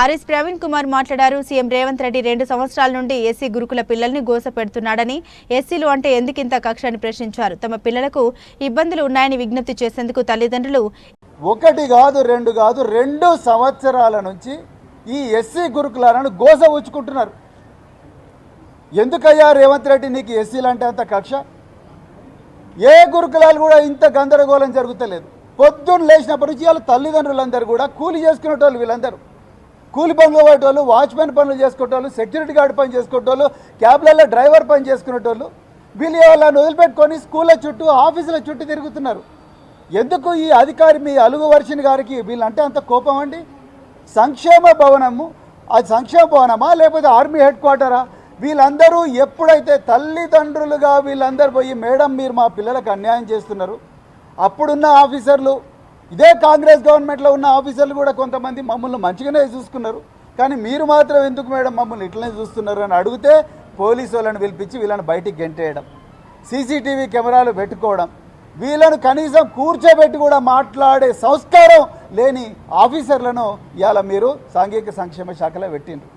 RS Praveen Kumar మాట్లాడారు. CM Revanth Reddy రెండు సంవత్సరాల నుండి ఎస్సీ గురుకుల పిల్లల్ని గోస పెడుతున్నాడని ఎస్సీలు అంటే ఎందుకింత కక్ష అని ప్రశ్నించారు. తమ పిల్లలకు ఇబ్బందులు ఉన్నాయని విజ్ఞప్తి చేసేందుకు తల్లిదండ్రులు ఒకటి కాదు రెండు కాదు రెండు సంవత్సరాల నుంచి ఈ ఎస్సీ గురుకులాలను గోస ఉంచుకుంటున్నారు ఎందుకయ్యా రేవంత్ రెడ్డి నీకు ఎస్సీలు అంటే అంత కక్ష? ఏ గురుకులాలు కూడా ఇంత గందరగోళం జరుగుతలేదు. పొద్దున్న లేచినప్పటి నుంచి వాళ్ళ తల్లిదండ్రులందరూ కూడా కూలి చేసుకునేటోళ్ళు వీళ్ళందరూ. కూలి పనులు పోయేటోళ్ళు వాచ్మెన్ పనులు చేసుకునేటోళ్ళు సెక్యూరిటీ గార్డ్ పని చేసుకునేటోళ్ళు క్యాబ్లలో డ్రైవర్ పని చేసుకునేటోళ్ళు వీళ్ళు వాళ్ళని వదిలిపెట్టుకొని స్కూళ్ళ చుట్టూ ఆఫీసుల చుట్టూ తిరుగుతున్నారు. ఎందుకు ఈ అధికారి మీ అలుగు వర్షిని గారికి వీళ్ళంటే అంత కోపం అండి? సంక్షేమ భవనము అది సంక్షేమ భవనమా లేకపోతే ఆర్మీ హెడ్ క్వార్టరా? వీళ్ళందరూ ఎప్పుడైతే తల్లిదండ్రులుగా వీళ్ళందరూ పోయి మేడం మీరు మా పిల్లలకు అన్యాయం చేస్తున్నారు. అప్పుడున్న ఆఫీసర్లు ఇదే కాంగ్రెస్ గవర్నమెంట్లో ఉన్న ఆఫీసర్లు కూడా కొంతమంది మమ్మల్ని మంచిగానే చూసుకున్నారు. కానీ మీరు మాత్రం ఎందుకు మేడం మమ్మల్ని ఇట్లనే చూస్తున్నారు అని అడిగితే పోలీసు వాళ్ళని పిలిపించి వీళ్ళని బయటికి గెంటేయడం సీసీటీవీ కెమెరాలు పెట్టుకోవడం వీళ్ళను కనీసం కూర్చోబెట్టి కూడా మాట్లాడే సంస్కారం లేని ఆఫీసర్లను ఇవాళ మీరు సాంఘిక సంక్షేమ శాఖలో పెట్టిండ్రు.